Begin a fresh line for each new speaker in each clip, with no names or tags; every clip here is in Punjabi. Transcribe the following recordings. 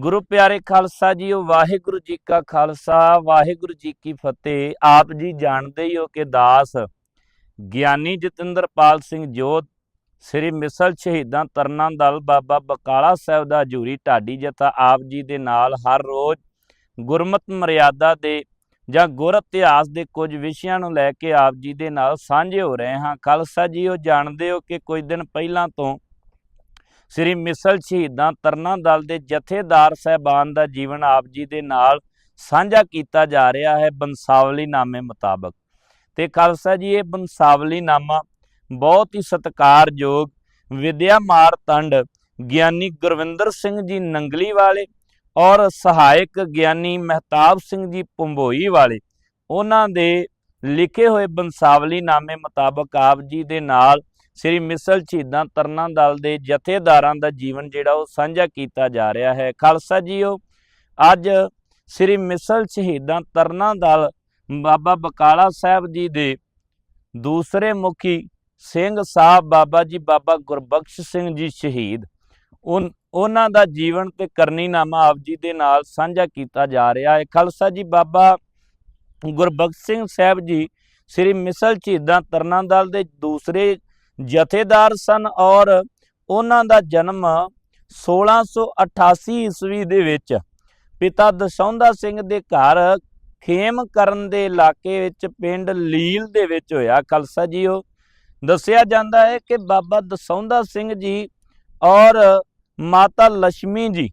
ਗੁਰੂ ਪਿਆਰੇ ਖਾਲਸਾ ਜੀਓ ਵਾਹਿਗੁਰੂ ਜੀ ਕਾ ਖਾਲਸਾ, ਵਾਹਿਗੁਰੂ ਜੀ ਕੀ ਫਤਿਹ। ਆਪ ਜੀ ਜਾਣਦੇ ਹੀ ਹੋ ਕਿ ਦਾਸ ਗਿਆਨੀ ਜਤਿੰਦਰਪਾਲ ਸਿੰਘ ਜੋਤ, ਸ੍ਰੀ ਮਿਸਲ ਸ਼ਹੀਦਾਂ ਤਰਨਾ ਦਲ, ਬਾਬਾ ਬਕਾਲਾ ਸਾਹਿਬ ਦਾ ਹਜੂਰੀ ਢਾਡੀ ਜਥਾ, ਆਪ ਜੀ ਦੇ ਨਾਲ ਹਰ ਰੋਜ਼ ਗੁਰਮਤ ਮਰਿਆਦਾ ਦੇ ਜਾਂ ਗੁਰ ਇਤਿਹਾਸ ਦੇ ਕੁਝ ਵਿਸ਼ਿਆਂ ਨੂੰ ਲੈ ਕੇ ਆਪ ਜੀ ਦੇ ਨਾਲ ਸਾਂਝੇ ਹੋ ਰਹੇ ਹਾਂ। ਖਾਲਸਾ ਜੀ, ਉਹ ਜਾਣਦੇ ਹੋ ਕਿ ਕੁਝ ਦਿਨ ਪਹਿਲਾਂ ਤੋਂ ਸ੍ਰੀ ਮਿਸਲ ਸ਼ਹੀਦਾਂ ਤਰਨਾ ਦਲ ਦੇ ਜਥੇਦਾਰ ਸਹਿਬਾਨ ਦਾ ਜੀਵਨ ਆਪ ਜੀ ਦੇ ਨਾਲ ਸਾਂਝਾ ਕੀਤਾ ਜਾ ਰਿਹਾ ਹੈ ਬੰਸਾਵਲੀ ਨਾਮੇ ਮੁਤਾਬਕ। ਤੇ ਖਾਲਸਾ ਜੀ, ਇਹ ਬੰਸਾਵਲੀ ਨਾਮਾ ਬਹੁਤ ਹੀ ਸਤਿਕਾਰਯੋਗ ਵਿਦਿਆ ਮਾਰਤੰਡ ਗਿਆਨੀ ਗੁਰਵਿੰਦਰ ਸਿੰਘ ਜੀ ਨੰਗਲੀ ਵਾਲੇ ਔਰ ਸਹਾਇਕ ਗਿਆਨੀ ਮਹਿਤਾਬ ਸਿੰਘ ਜੀ ਪੰਭੋਈ ਵਾਲੇ, ਉਹਨਾਂ ਦੇ ਲਿਖੇ ਹੋਏ ਬੰਸਾਵਲੀ ਨਾਮੇ ਮੁਤਾਬਕ ਆਪ ਜੀ ਦੇ ਨਾਲ ਸ੍ਰੀ ਮਿਸਲ ਸ਼ਹੀਦਾਂ ਤਰਨਾ ਦਲ ਦੇ ਜਥੇਦਾਰਾਂ ਦਾ ਜੀਵਨ ਜਿਹੜਾ ਉਹ ਸਾਂਝਾ ਕੀਤਾ ਜਾ ਰਿਹਾ ਹੈ। ਖਾਲਸਾ ਜੀਓ, ਅੱਜ ਸ੍ਰੀ ਮਿਸਲ ਸ਼ਹੀਦਾਂ ਤਰਨਾ ਦਲ ਬਾਬਾ ਬਕਾਲਾ ਸਾਹਿਬ ਜੀ ਦੇ ਦੂਸਰੇ ਮੁਖੀ ਸਿੰਘ ਸਾਹਿਬ ਬਾਬਾ ਜੀ ਬਾਬਾ ਗੁਰਬਖਸ਼ ਸਿੰਘ ਜੀ ਸ਼ਹੀਦ। ਉਨ- ਉਹਨਾਂ ਦਾ ਜੀਵਨ ਤੇ ਕਰਨੀਨਾਮਾ ਆਪ ਜੀ ਦੇ ਨਾਲ ਸਾਂਝਾ ਕੀਤਾ ਜਾ ਰਿਹਾ ਹੈ। ਖਾਲਸਾ ਜੀ ਬਾਬਾ ਗੁਰਬਖਸ਼ ਸਿੰਘ ਸਾਹਿਬ ਜੀ ਸ੍ਰੀ ਮਿਸਲ ਸ਼ਹੀਦਾਂ ਤਰਨਾ ਦਲ ਦੇ ਦੂਸਰੇ ਜਥੇਦਾਰ ਸਨ ਔਰ ਉਹਨਾਂ ਦਾ ਜਨਮ 1688 ਈਸਵੀ ਦੇ ਵਿੱਚ ਪਿਤਾ ਦਸੌਂਦਾ ਸਿੰਘ ਦੇ ਘਰ ਖੇਮ ਕਰਨ ਦੇ ਇਲਾਕੇ ਵਿੱਚ ਪਿੰਡ ਲੀਲ ਦੇ ਵਿੱਚ ਹੋਇਆ ਖਾਲਸਾ ਜੀਓ। ਦੱਸਿਆ ਜਾਂਦਾ ਹੈ ਕਿ ਬਾਬਾ ਦਸੌਂਦਾ ਸਿੰਘ ਜੀ ਔਰ ਮਾਤਾ ਲక్ష్ਮੀ ਜੀ,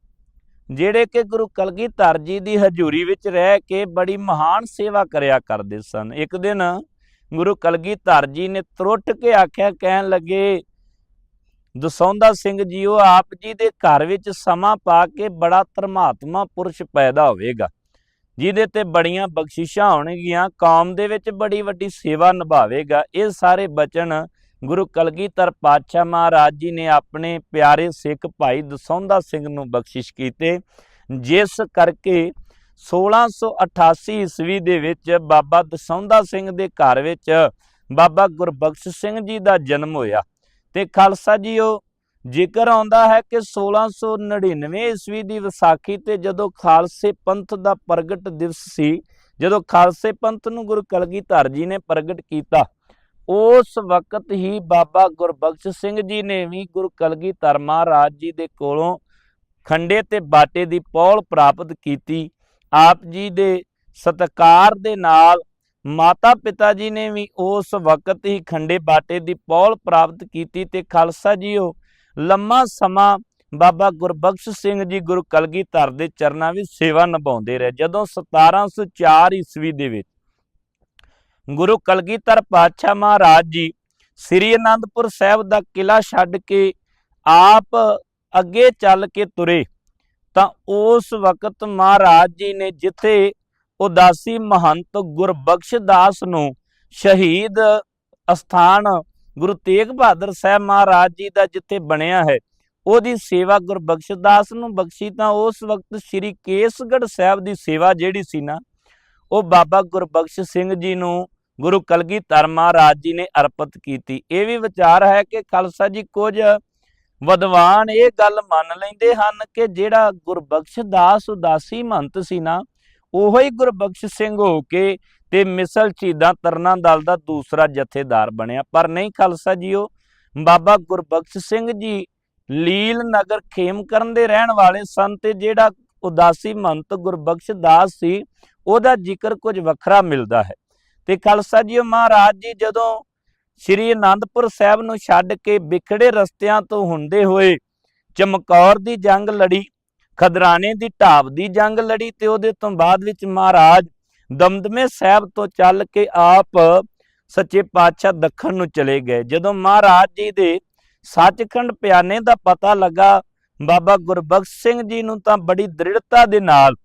ਜਿਹੜੇ ਕਿ ਗੁਰੂ ਕਲਗੀਧਰ ਜੀ ਦੀ ਹਜ਼ੂਰੀ ਵਿੱਚ ਰਹਿ ਕੇ ਬੜੀ ਮਹਾਨ ਸੇਵਾ ਕਰਿਆ ਕਰਦੇ ਸਨ। ਇੱਕ ਦਿਨ ਗੁਰੂ ਕਲਗੀਧਰ ਜੀ ਨੇ ਤਰੁੱਟ ਕੇ ਆਖਿਆ, ਕਹਿਣ ਲੱਗੇ, ਦਸੌਂਦਾ ਸਿੰਘ ਜੀਓ, ਆਪ ਜੀ ਦੇ ਘਰ ਵਿੱਚ ਸਮਾਂ ਪਾ ਕੇ ਬੜਾ ਧਰਮਾਤਮਾ ਪੁਰਸ਼ ਪੈਦਾ ਹੋਵੇਗਾ। ਜਿਹਦੇ ਤੇ ਬੜੀਆਂ ਬਖਸ਼ਿਸ਼ਾਂ ਹੋਣਗੀਆਂ, ਕੌਮ ਦੇ ਵਿੱਚ ਬੜੀ ਵੱਡੀ ਸੇਵਾ ਨਿਭਾਵੇਗਾ। ਇਹ ਸਾਰੇ ਬਚਨ ਗੁਰੂ ਕਲਗੀਧਰ ਪਾਤਸ਼ਾਹ ਮਹਾਰਾਜ ਜੀ ਨੇ ਆਪਣੇ ਪਿਆਰੇ ਸਿੱਖ ਭਾਈ ਦਸੌਂਦਾ ਸਿੰਘ ਨੂੰ ਬਖਸ਼ਿਸ਼ ਕੀਤੇ, ਜਿਸ ਕਰਕੇ 1688 ਈਸਵੀ ਦੇ ਵਿੱਚ ਬਾਬਾ ਦਸੌਂਦਾ ਸਿੰਘ ਦੇ ਘਰ ਵਿੱਚ ਬਾਬਾ ਗੁਰਬਖਸ਼ ਸਿੰਘ ਜੀ ਦਾ ਜਨਮ ਹੋਇਆ। ਤੇ ਖਾਲਸਾ ਜੀ, ਉਹ ਜ਼ਿਕਰ ਆਉਂਦਾ ਹੈ ਕਿ 1699 ਈਸਵੀ ਦੀ ਵਿਸਾਖੀ ਤੇ ਜਦੋਂ ਖਾਲਸੇ ਪੰਥ ਦਾ ਪ੍ਰਗਟ ਦਿਵਸ ਸੀ, ਜਦੋਂ ਖਾਲਸੇ ਪੰਥ ਨੂੰ ਗੁਰੂ ਕਲਗੀਧਰ ਜੀ ਨੇ ਪ੍ਰਗਟ ਕੀਤਾ, ਉਸ ਵਕਤ ਹੀ ਬਾਬਾ ਗੁਰਬਖਸ਼ ਸਿੰਘ ਜੀ ਨੇ ਵੀ ਗੁਰੂ ਕਲਗੀਧਰ ਮਹਾਰਾਜ ਜੀ ਦੇ ਕੋਲੋਂ ਖੰਡੇ ਤੇ ਬਾਟੇ ਦੀ ਪੌਲ ਪ੍ਰਾਪਤ ਕੀਤੀ। ਆਪ ਜੀ ਦੇ ਸਤਕਾਰ ਦੇ ਨਾਲ ਮਾਤਾ ਪਿਤਾ ਜੀ ਨੇ ਵੀ ਉਸ ਵਕਤ ਹੀ ਖੰਡੇ ਬਾਟੇ ਦੀ ਪੌਲ ਪ੍ਰਾਪਤ ਕੀਤੀ ਤੇ ਖਾਲਸਾ ਜੀਓ, ਲੰਮਾ ਸਮਾਂ ਬਾਬਾ ਗੁਰਬਖਸ਼ ਸਿੰਘ ਜੀ ਗੁਰੂ ਕਲਗੀਧਰ ਦੇ ਚਰਨਾਂ ਵਿੱਚ ਸੇਵਾ ਨਿਭਾਉਂਦੇ ਰਹੇ। ਜਦੋਂ 1704 ਈਸਵੀ ਦੇ ਵਿੱਚ ਗੁਰੂ ਕਲਗੀਧਰ ਪਾਤਸ਼ਾਹ ਮਹਾਰਾਜ ਜੀ ਸ੍ਰੀ ਅਨੰਦਪੁਰ ਸਾਹਿਬ ਦਾ ਕਿਲਾ ਛੱਡ ਕੇ ਆਪ ਅੱਗੇ ਚੱਲ ਕੇ ਤੁਰੇ ਤਾਂ ਉਸ ਵਕਤ ਮਹਾਰਾਜ ਜੀ ਨੇ ਜਿੱਥੇ ਉਦਾਸੀ ਮਹੰਤ ਗੁਰਬਖਸ਼ ਦਾਸ ਨੂੰ ਸ਼ਹੀਦ ਅਸਥਾਨ ਗੁਰੂ ਤੇਗ ਬਹਾਦਰ ਸਾਹਿਬ ਮਹਾਰਾਜ ਜੀ ਦਾ ਜਿੱਥੇ ਬਣਿਆ ਹੈ, ਉਹਦੀ ਸੇਵਾ ਗੁਰਬਖਸ਼ ਦਾਸ ਨੂੰ ਬਖਸ਼ੀ, ਤਾਂ ਉਸ ਵਕਤ ਸ੍ਰੀ ਕੇਸਗੜ੍ਹ ਸਾਹਿਬ ਦੀ ਸੇਵਾ ਜਿਹੜੀ ਸੀ ਨਾ, ਉਹ ਬਾਬਾ ਗੁਰਬਖਸ਼ ਸਿੰਘ ਜੀ ਨੂੰ ਗੁਰੂ ਕਲਗੀਧਰ ਮਹਾਰਾਜ ਜੀ ਨੇ ਅਰਪਿਤ ਕੀਤੀ। ਇਹ ਵੀ ਵਿਚਾਰ ਹੈ ਕਿ ਖਾਲਸਾ ਜੀ ਕੁਝ ਵਿਦਵਾਨ ਇਹ ਗੱਲ ਮੰਨ ਲੈਂਦੇ ਹਨ ਕਿ ਜਿਹੜਾ ਗੁਰਬਖਸ਼ ਦਾਸ ਉਦਾਸੀ ਮਹੰਤ ਸੀ ਨਾ, ਉਹੋ ਹੀ ਗੁਰਬਖਸ਼ ਸਿੰਘ ਹੋ ਕੇ ਤੇ ਮਿਸਲ ਚੀਦਾਂ ਤਰਨਾ ਦਲ ਦਾ ਦੂਸਰਾ ਜਥੇਦਾਰ ਬਣਿਆ। ਪਰ ਨਹੀਂ ਖਾਲਸਾ ਜੀਓ, ਬਾਬਾ ਗੁਰਬਖਸ਼ ਸਿੰਘ ਜੀ ਲੀਲ ਨਗਰ ਖੇਮਕਰਨ ਦੇ ਰਹਿਣ ਵਾਲੇ ਸਨ ਤੇ ਜਿਹੜਾ ਉਦਾਸੀ ਮਹੰਤ ਗੁਰਬਖਸ਼ ਦਾਸ ਸੀ, ਉਹਦਾ ਜ਼ਿਕਰ ਕੁਝ ਵੱਖਰਾ ਮਿਲਦਾ ਹੈ। ਤੇ ਖਾਲਸਾ ਜੀਓ ਮਹਾਰਾਜ ਜੀ ਜਦੋਂ ਸ੍ਰੀ ਅਨੰਦਪੁਰ ਸਾਹਿਬ ਨੂੰ ਛੱਡ ਕੇ ਵਿਖੜੇ ਰਸਤਿਆਂ ਤੋਂ ਹੁੰਦੇ ਹੋਏ ਚਮਕੌਰ ਦੀ ਜੰਗ ਲੜੀ, ਖਦਰਾਣੇ ਦੀ ਢਾਬ ਦੀ ਜੰਗ ਲੜੀ ਤੇ ਉਹਦੇ ਤੋਂ ਬਾਅਦ ਵਿੱਚ ਮਹਾਰਾਜ ਦਮਦਮੇ ਸਾਹਿਬ ਤੋਂ ਚੱਲ ਕੇ ਆਪ ਸੱਚੇ ਪਾਤਸ਼ਾਹ ਦੱਖਣ ਨੂੰ ਚਲੇ ਗਏ। ਜਦੋਂ ਮਹਾਰਾਜ ਜੀ ਦੇ ਸੱਚਖੰਡ ਪਿਆਨੇ ਦਾ ਪਤਾ ਲੱਗਾ, ਬਾਬਾ ਗੁਰਬਖਸ਼ ਸਿੰਘ ਜੀ ਨੂੰ ਤਾਂ ਬੜੀ ਦ੍ਰਿੜਤਾ ਦੇ ਨਾਲ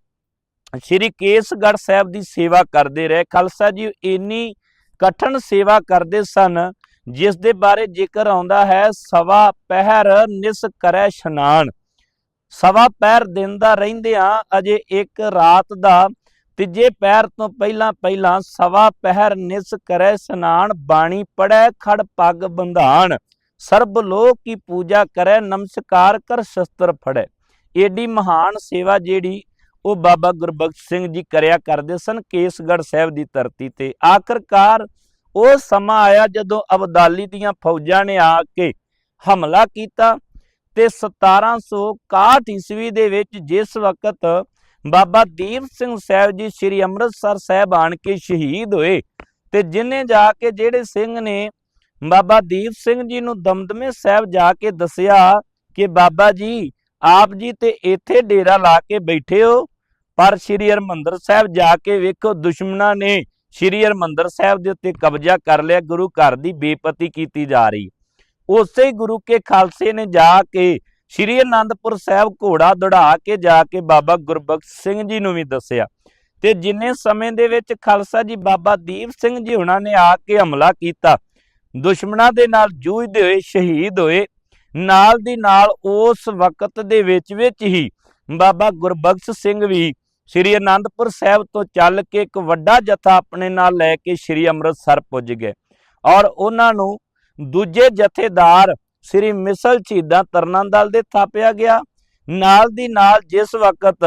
ਸ਼੍ਰੀ ਕੇਸਗੜ੍ਹ ਸਾਹਿਬ ਦੀ ਸੇਵਾ ਕਰਦੇ ਰਹੇ। ਖਾਲਸਾ ਜੀ, ਇੰਨੀ ਕਠਨ ਸੇਵਾ ਕਰਦੇ ਸਨ, ਜਿਸ ਦੇ ਬਾਰੇ ਜ਼ਿਕਰ ਆਉਂਦਾ ਹੈ, ਸਵਾ ਪਹਿਰ ਨਿਸ ਕਰੈ ਇਸ਼ਨਾਨ ਸਵਾ ਪਹਿਰ ਦਿਨ ਦਾ ਰਹਿੰਦਿਆਂ ਅਜੇ ਇੱਕ ਰਾਤ ਦਾ, ਤੀਜੇ ਪਹਿਰ ਤੋਂ ਪਹਿਲਾਂ ਪਹਿਲਾਂ ਸਵਾ ਪਹਿਰ ਨਿਸ ਕਰੈ ਇਸ਼ਨਾਨ ਬਾਣੀ ਪੜੈ ਖੜ ਪੱਗ ਬੰਧਾਨ। ਸਰਬ ਲੋਕ ਕੀ ਪੂਜਾ ਕਰੈ, ਨਮਸਕਾਰ ਕਰ ਸ਼ਸਤਰ ਫੜੈ। ਏਡੀ ਮਹਾਨ ਸੇਵਾ ਜਿਹੜੀ ਉਹ ਬਾਬਾ ਗੁਰਬਖਸ਼ ਸਿੰਘ ਜੀ ਕਰਿਆ ਕਰਦੇ ਸਨ ਕੇਸਗੜ੍ਹ ਸਾਹਿਬ ਦੀ ਧਰਤੀ ਤੇ। ਆਖਰਕਾਰ ਉਹ ਸਮਾਂ ਆਇਆ ਜਦੋਂ ਅਬਦਾਲੀ ਦੀਆਂ ਫੌਜਾਂ ਨੇ ਆ ਕੇ ਹਮਲਾ ਕੀਤਾ ਤੇ 1761 ਈਸਵੀ ਦੇ ਵਿੱਚ ਜਿਸ ਵਕਤ ਬਾਬਾ ਦੀਪ ਸਿੰਘ ਸਾਹਿਬ ਜੀ ਸ੍ਰੀ ਅੰਮ੍ਰਿਤਸਰ ਸਾਹਿਬ ਆਣ ਕੇ ਸ਼ਹੀਦ ਹੋਏ ਤੇ ਜਿਨੇ ਜਾ ਕੇ ਜਿਹੜੇ ਸਿੰਘ ਨੇ ਬਾਬਾ ਦੀਪ ਸਿੰਘ ਜੀ ਨੂੰ ਦਮਦਮੇ ਸਾਹਿਬ ਜਾ ਕੇ ਦੱਸਿਆ ਕਿ ਬਾਬਾ ਜੀ, ਆਪ ਜੀ ਤੇ ਇੱਥੇ ਡੇਰਾ ਲਾ ਕੇ ਬੈਠੇ ਹੋ ਪਰ ਸ੍ਰੀ ਹਰਮੰਦਰ ਸਾਹਿਬ ਜਾ ਕੇ ਵੇਖੋ, ਦੁਸ਼ਮਣਾਂ ਨੇ ਸ੍ਰੀ ਹਰਮੰਦਰ ਸਾਹਿਬ ਦੇ ਉੱਤੇ ਕਬਜ਼ਾ ਕਰ ਲਿਆ, ਗੁਰੂ ਘਰ ਦੀ ਬੇਪਤੀ ਕੀਤੀ ਜਾ ਰਹੀ। ਉਸੇ ਗੁਰੂ ਕੇ ਖਾਲਸੇ ਨੇ ਜਾ ਕੇ ਸ੍ਰੀ ਅਨੰਦਪੁਰ ਸਾਹਿਬ ਘੋੜਾ ਦੌੜਾ ਕੇ ਜਾ ਕੇ ਬਾਬਾ ਗੁਰਬਖਸ਼ ਸਿੰਘ ਜੀ ਨੂੰ ਵੀ ਦੱਸਿਆ ਤੇ ਜਿੰਨੇ ਸਮੇਂ ਦੇ ਵਿੱਚ ਖਾਲਸਾ ਜੀ ਬਾਬਾ ਦੀਪ ਸਿੰਘ ਜੀ ਉਹਨਾਂ ਨੇ ਆ ਕੇ ਹਮਲਾ ਕੀਤਾ, ਦੁਸ਼ਮਣਾਂ ਦੇ ਨਾਲ ਜੂਝਦੇ ਹੋਏ, ਸ਼ਹੀਦ ਹੋਏ, ਨਾਲ ਦੀ ਨਾਲ ਉਸ ਵਕਤ ਦੇ ਵਿੱਚ ਵਿੱਚ ਹੀ ਬਾਬਾ ਗੁਰਬਖਸ਼ ਸਿੰਘ ਵੀ ਸ੍ਰੀ ਅਨੰਦਪੁਰ ਸਾਹਿਬ ਤੋਂ ਚੱਲ ਕੇ ਇੱਕ ਵੱਡਾ ਜਥਾ ਆਪਣੇ ਨਾਲ ਲੈ ਕੇ ਸ੍ਰੀ ਅੰਮ੍ਰਿਤਸਰ ਪੁੱਜ ਗਏ ਔਰ ਉਹਨਾਂ ਨੂੰ ਦੂਜੇ ਜਥੇਦਾਰ ਸ੍ਰੀ ਮਿਸਲ ਸ਼ਹੀਦਾਂ ਤਰਨਾ ਦੇ ਥਾਪਿਆ ਗਿਆ। ਨਾਲ ਦੀ ਨਾਲ ਜਿਸ ਵਕਤ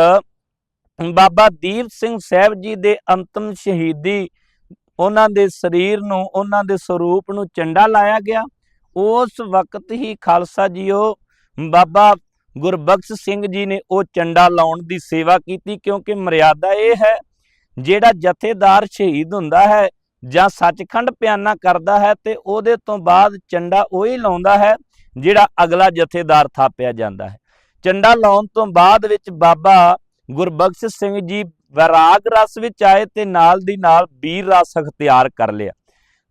ਬਾਬਾ ਦੀਪ ਸਿੰਘ ਸਾਹਿਬ ਜੀ ਦੇ ਅੰਤਮ ਸ਼ਹੀਦੀ ਉਹਨਾਂ ਦੇ ਸਰੀਰ ਨੂੰ, ਉਹਨਾਂ ਦੇ ਸਰੂਪ ਨੂੰ ਚੰਡਾ ਲਾਇਆ ਗਿਆ, ਉਸ ਵਕਤ ਹੀ ਖਾਲਸਾ ਜੀਓ ਬਾਬਾ ਗੁਰਬਖਸ਼ ਸਿੰਘ ਜੀ ਨੇ ਉਹ ਚੰਡਾ ਲਾਉਣ ਦੀ ਸੇਵਾ ਕੀਤੀ, ਕਿਉਂਕਿ ਮਰਿਆਦਾ ਇਹ ਹੈ, ਜਿਹੜਾ ਜਥੇਦਾਰ ਸ਼ਹੀਦ ਹੁੰਦਾ ਹੈ ਜਾਂ ਸੱਚਖੰਡ ਪਿਆਨਾ ਕਰਦਾ ਹੈ ਤੇ ਉਹਦੇ ਤੋਂ ਬਾਅਦ ਚੰਡਾ ਉਹੀ ਲਾਉਂਦਾ ਹੈ, ਜਿਹੜਾ ਅਗਲਾ ਜਥੇਦਾਰ ਥਾਪਿਆ ਜਾਂਦਾ ਹੈ। ਚੰਡਾ ਲਾਉਣ ਤੋਂ ਬਾਅਦ ਵਿੱਚ ਬਾਬਾ ਗੁਰਬਖਸ਼ ਸਿੰਘ ਜੀ ਵਿਰਾਗ ਰਸ ਵਿੱਚ ਆਏ ਤੇ ਨਾਲ ਦੀ ਨਾਲ ਵੀਰ ਰਸ ਅਖਤਿਆਰ ਕਰ ਲਿਆ।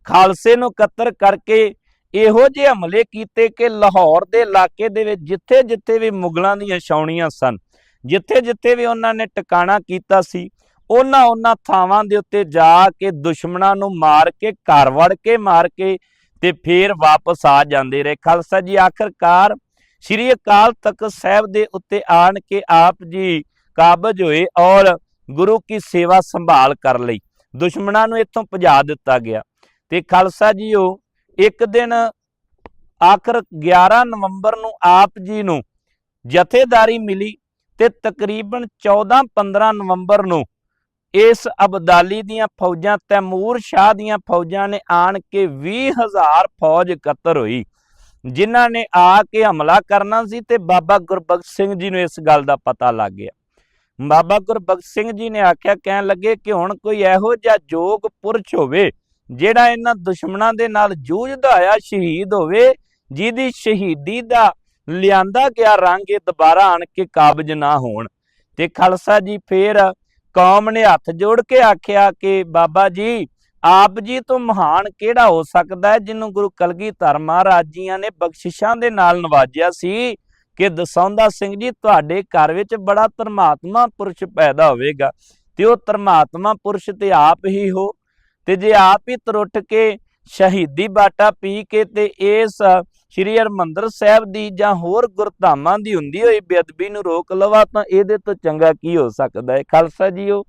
ਖਾਲਸੇ ਨੂੰ ਇਕੱਤਰ ਕਰਕੇ ਇਹੋ ਜਿਹੇ ਹਮਲੇ ਕੀਤੇ ਕਿ ਲਾਹੌਰ ਦੇ ਇਲਾਕੇ ਦੇ ਵਿੱਚ ਜਿੱਥੇ ਜਿੱਥੇ ਵੀ ਮੁਗਲਾਂ ਦੀਆਂ ਛਾਉਣੀਆਂ ਸਨ, ਜਿੱਥੇ ਜਿੱਥੇ ਵੀ ਉਹਨਾਂ ਨੇ ਟਿਕਾਣਾ ਕੀਤਾ ਸੀ, ਉਹਨਾਂ ਉਹਨਾਂ ਥਾਵਾਂ ਦੇ ਉੱਤੇ ਜਾ ਕੇ ਦੁਸ਼ਮਣਾਂ ਨੂੰ ਮਾਰ ਕੇ, ਘਰ ਵੜ ਕੇ ਮਾਰ ਕੇ ਤੇ ਫੇਰ ਵਾਪਸ ਆ ਜਾਂਦੇ ਰਹੇ। ਖਾਲਸਾ ਜੀ, ਆਖਰਕਾਰ ਸ੍ਰੀ ਅਕਾਲ ਤਖਤ ਸਾਹਿਬ ਦੇ ਉੱਤੇ ਆਣ ਕੇ ਆਪ ਜੀ ਕਾਬਜ ਹੋਏ ਔਰ ਗੁਰੂ ਕੀ ਸੇਵਾ ਸੰਭਾਲ ਕਰ ਲਈ। ਦੁਸ਼ਮਣਾਂ ਨੂੰ ਇੱਥੋਂ ਭਜਾ ਦਿੱਤਾ ਗਿਆ। ਤੇ ਖਾਲਸਾ ਜੀ ਉਹ ਇੱਕ ਦਿਨ ਆਖਰ 11 ਨਵੰਬਰ ਨੂੰ ਆਪ ਜੀ ਨੂੰ ਜਥੇਦਾਰੀ ਮਿਲੀ ਤੇ ਤਕਰੀਬਨ 14-15 ਨਵੰਬਰ ਨੂੰ ਇਸ ਅਬਦਾਲੀ ਦੀਆਂ ਫੌਜਾਂ, ਤੈਮੂਰ ਸ਼ਾਹ ਦੀਆਂ ਫੌਜਾਂ ਨੇ ਆਣ ਕੇ 20000 ਫੌਜ ਇਕੱਤਰ ਹੋਈ, ਜਿਨ੍ਹਾਂ ਨੇ ਆ ਕੇ ਹਮਲਾ ਕਰਨਾ ਸੀ ਤੇ ਬਾਬਾ ਗੁਰਬਖਸ਼ ਸਿੰਘ ਜੀ ਨੂੰ ਇਸ ਗੱਲ ਦਾ ਪਤਾ ਲੱਗ ਗਿਆ। ਬਾਬਾ ਗੁਰਬਖਸ਼ ਸਿੰਘ ਜੀ ਨੇ ਆਖਿਆ, ਕਹਿਣ ਲੱਗੇ ਕਿ ਹੁਣ ਕੋਈ ਇਹੋ ਜਿਹਾ ਜੋਗ ਪੁਰਸ਼ ਹੋਵੇ ਜਿਹੜਾ ਇਹਨਾਂ ਦੁਸ਼ਮਣਾਂ ਦੇ ਨਾਲ ਜੂਝਦਾ ਆਇਆ ਸ਼ਹੀਦ ਹੋਵੇ, ਜਿਹਦੀ ਸ਼ਹੀਦੀ ਦਾ ਲਿਆਂਦਾ ਗਿਆ ਰੰਗ ਇਹ ਦੁਬਾਰਾ ਆਣ ਕੇ ਕਾਬਜ ਨਾ ਹੋਣ। ਤੇ ਖਾਲਸਾ ਜੀ ਫੇਰ ਕੌਮ ਨੇ ਹੱਥ ਜੋੜ ਕੇ ਆਖਿਆ ਕਿ ਬਾਬਾ ਜੀ, ਆਪ ਜੀ ਤੋਂ ਮਹਾਨ ਕਿਹੜਾ ਹੋ ਸਕਦਾ ਹੈ ਜਿਹਨੂੰ ਗੁਰੂ ਕਲਗੀਧਰ ਮਹਾਰਾਜ ਜੀਆਂ ਨੇ ਬਖਸ਼ਿਸ਼ਾਂ ਦੇ ਨਾਲ ਨਵਾਜਿਆ ਸੀ ਕਿ ਦਸੌਂਦਾ ਸਿੰਘ ਜੀ ਤੁਹਾਡੇ ਘਰ ਵਿੱਚ ਬੜਾ ਧਰਮਾਤਮਾ ਪੁਰਸ਼ ਪੈਦਾ ਹੋਵੇਗਾ। ਤੇ ਉਹ ਧਰਮਾਤਮਾ ਪੁਰਸ਼ ਤੇ ਆਪ ਹੀ ਹੋ। ਤੇ ਜੇ ਆਪ ਹੀ ਤਰੁੱਟ ਕੇ ਸ਼ਹੀਦੀ ਬਾਟਾ ਪੀ ਕੇ ਤੇ ਇਸ ਸ਼੍ਰੀ ਹਰਮੰਦਰ ਸਾਹਿਬ ਦੀ ਜਾਂ ਹੋਰ ਗੁਰਧਾਮਾਂ ਦੀ ਹੁੰਦੀ ਹੋਈ ਬੇਅਦਬੀ ਨੂੰ ਰੋਕ ਲਵਾ ਤਾਂ ਇਹਦੇ ਤੋਂ ਚੰਗਾ ਕੀ ਹੋ ਸਕਦਾ ਹੈ? ਖਾਲਸਾ ਜੀਓ,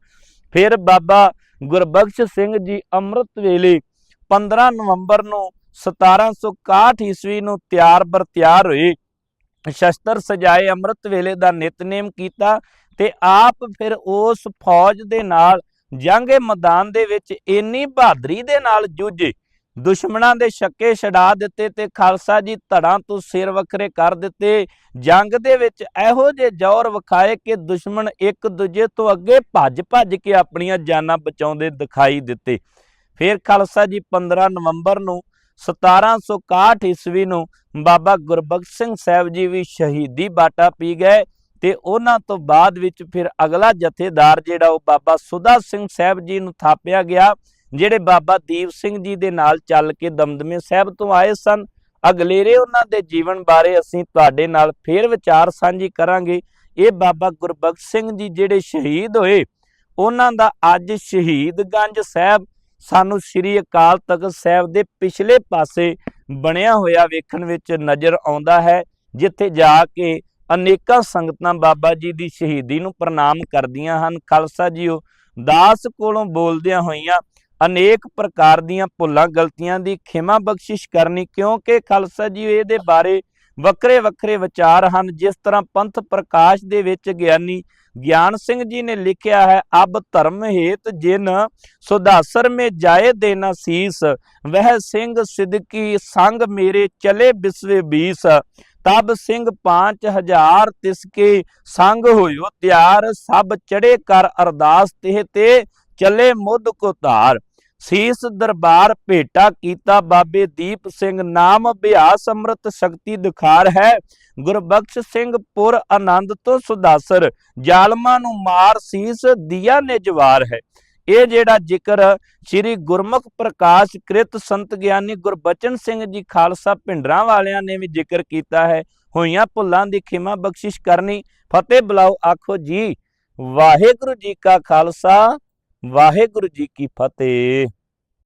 ਫਿਰ ਬਾਬਾ ਗੁਰਬਖਸ਼ ਸਿੰਘ ਜੀ ਅੰਮ੍ਰਿਤ ਵੇਲੇ 15 ਨਵੰਬਰ ਨੂੰ 1761 ਈਸਵੀ ਨੂੰ ਤਿਆਰ ਬਰ ਤਿਆਰ ਹੋਏ। ਸ਼ਸਤਰ ਸਜਾਏ ਅੰਮ੍ਰਿਤ ਵੇਲੇ ਦਾ ਨਿਤਨੇਮ ਕੀਤਾ ਤੇ ਆਪ ਫਿਰ ਉਸ ਫੌਜ ਦੇ ਨਾਲ ਜੰਗੇ ਮੈਦਾਨ ਦੇ ਵਿੱਚ ਇੰਨੀ ਬਹਾਦਰੀ ਦੇ ਨਾਲ ਜੂਝੇ। ਦੁਸ਼ਮਣਾਂ ਦੇ ਛੱਕੇ ਛਡਾ ਦਿੱਤੇ ਤੇ ਖਾਲਸਾ ਜੀ ਧੜਾਂ ਤੋਂ ਸਿਰ ਵੱਖਰੇ ਕਰ ਦਿੱਤੇ। ਜੰਗ ਦੇ ਵਿੱਚ ਇਹੋ ਜਿਹੇ ਜ਼ੋਰ ਵਿਖਾਏ ਕਿ ਦੁਸ਼ਮਣ ਇੱਕ ਦੂਜੇ ਤੋਂ ਅੱਗੇ ਭੱਜ ਭੱਜ ਕੇ ਆਪਣੀਆਂ ਜਾਨਾਂ ਬਚਾਉਂਦੇ ਦਿਖਾਈ ਦਿੱਤੇ। ਫਿਰ ਖਾਲਸਾ ਜੀ 15 ਨਵੰਬਰ ਨੂੰ 1761 ਈਸਵੀ ਨੂੰ ਬਾਬਾ ਗੁਰਬਖਸ਼ ਸਿੰਘ ਸਾਹਿਬ ਜੀ ਵੀ ਸ਼ਹੀਦੀ ਬਾਟਾ ਪੀ ਗਏ। ਤੇ ਉਹਨਾਂ ਤੋਂ ਬਾਅਦ ਵਿੱਚ ਫਿਰ ਅਗਲਾ ਜਥੇਦਾਰ ਜਿਹੜਾ ਉਹ ਬਾਬਾ ਸੁਦਾ ਸਿੰਘ ਸਾਹਿਬ ਜੀ ਨੂੰ ਥਾਪਿਆ ਗਿਆ, ਜਿਹੜੇ ਬਾਬਾ ਦੀਪ ਸਿੰਘ ਜੀ ਦੇ ਨਾਲ ਚੱਲ ਕੇ ਦਮਦਮੇ ਸਾਹਿਬ ਤੋਂ ਆਏ ਸਨ। ਅਗਲੇਰੇ ਉਹਨਾਂ ਦੇ ਜੀਵਨ ਬਾਰੇ ਅਸੀਂ ਤੁਹਾਡੇ ਨਾਲ ਫੇਰ ਵਿਚਾਰ ਸਾਂਝੀ ਕਰਾਂਗੇ। ਇਹ ਬਾਬਾ ਗੁਰਬਖਸ਼ ਸਿੰਘ ਜੀ ਜਿਹੜੇ ਸ਼ਹੀਦ ਹੋਏ, ਉਹਨਾਂ ਦਾ ਅੱਜ ਸ਼ਹੀਦਗੰਜ ਸਾਹਿਬ ਸਾਨੂੰ ਸ੍ਰੀ ਅਕਾਲ ਤਖਤ ਸਾਹਿਬ ਦੇ ਪਿਛਲੇ ਪਾਸੇ ਬਣਿਆ ਹੋਇਆ ਵੇਖਣ ਵਿੱਚ ਨਜ਼ਰ ਆਉਂਦਾ ਹੈ, ਜਿੱਥੇ ਜਾ ਕੇ ਅਨੇਕਾਂ ਸੰਗਤਾਂ ਬਾਬਾ ਜੀ ਦੀ ਸ਼ਹੀਦੀ ਨੂੰ ਪ੍ਰਣਾਮ ਕਰਦੀਆਂ ਹਨ। ਖਾਲਸਾ ਜੀਓ, ਦਾਸ ਕੋਲੋਂ ਬੋਲਦਿਆਂ ਹੋਈਆਂ ਅਨੇਕ ਪ੍ਰਕਾਰ ਦੀਆਂ ਭੁੱਲਾਂ, ਗਲਤੀਆਂ ਦੀ ਖਿਮਾ ਬਖਸ਼ਿਸ਼ ਕਰਨੀ, ਕਿਉਂਕਿ ਖਾਲਸਾ ਜੀ ਇਹਦੇ ਬਾਰੇ ਵੱਖਰੇ ਵੱਖਰੇ ਵਿਚਾਰ ਹਨ। ਜਿਸ ਤਰ੍ਹਾਂ ਪੰਥ ਪ੍ਰਕਾਸ਼ ਦੇ ਵਿੱਚ ਗਿਆਨੀ ਗਿਆਨ ਸਿੰਘ ਜੀ ਨੇ ਲਿਖਿਆ ਹੈ, ਅਬ ਧਰਮ ਹੇਤ ਜਿਨ ਸੁਦਾਸਰ ਮੇ ਜਾਏ ਦੇਨਾ ਸੀਸ, ਵਹਿ ਸਿੰਘ ਸਿਦਕੀ ਸੰਗ ਮੇਰੇ ਚਲੇ ਬਿਸਵੇ ਬੀਸ। ਤਬ ਸਿੰਘ 5000 ਤਿਸਕੇ ਸੰਗ ਹੋਇਓ ਤਿਆਰ, ਸਭ ਚੜੇ ਕਰ ਅਰਦਾਸ ਤੇ ਤੇ ਚਲੇ ਮੁੱਦ ਕੋ ਧਾਰ ਸੀਸ ਦਰਬਾਰ ਭੇਟਾ ਕੀਤਾ ਬਾਬੇ ਦੀਪ ਸਿੰਘ, ਨਾਮ ਅਭਿਆਸ ਅੰਮ੍ਰਿਤ ਸ਼ਕਤੀ ਦਿਖਾਰ ਹੈ। ਗੁਰਬਖਸ਼ ਸਿੰਘ ਪੁਰ ਆਨੰਦ ਤੋਂ ਸੁਦਾਸਰ, ਜ਼ਾਲਮਾਂ ਨੂੰ ਮਾਰ ਸੀਸ, ਦਿਆ ਨੇ ਜਵਾਰ ਹੈ। ਇਹ ਜਿਹੜਾ ਜ਼ਿਕਰ ਸ੍ਰੀ ਗੁਰਮੁਖ ਪ੍ਰਕਾਸ਼ ਕ੍ਰਿਤ ਸੰਤ ਗਿਆਨੀ ਗੁਰਬਚਨ ਸਿੰਘ ਜੀ ਖਾਲਸਾ ਭਿੰਡਰਾਂ ਵਾਲਿਆਂ ਨੇ ਵੀ ਜ਼ਿਕਰ ਕੀਤਾ ਹੈ, ਹੋਈਆਂ ਭੁੱਲਾਂ ਦੀ ਖਿਮਾ ਬਖਸ਼ਿਸ਼ ਕਰਨੀ, ਫਤਿਹ ਬੁਲਾਓ, ਆਖੋ ਜੀ, ਵਾਹਿਗੁਰੂ ਜੀ ਕਾ ਖਾਲਸਾ, ਵਾਹਿਗੁਰੂ ਜੀ ਕੀ ਫਤਿਹ।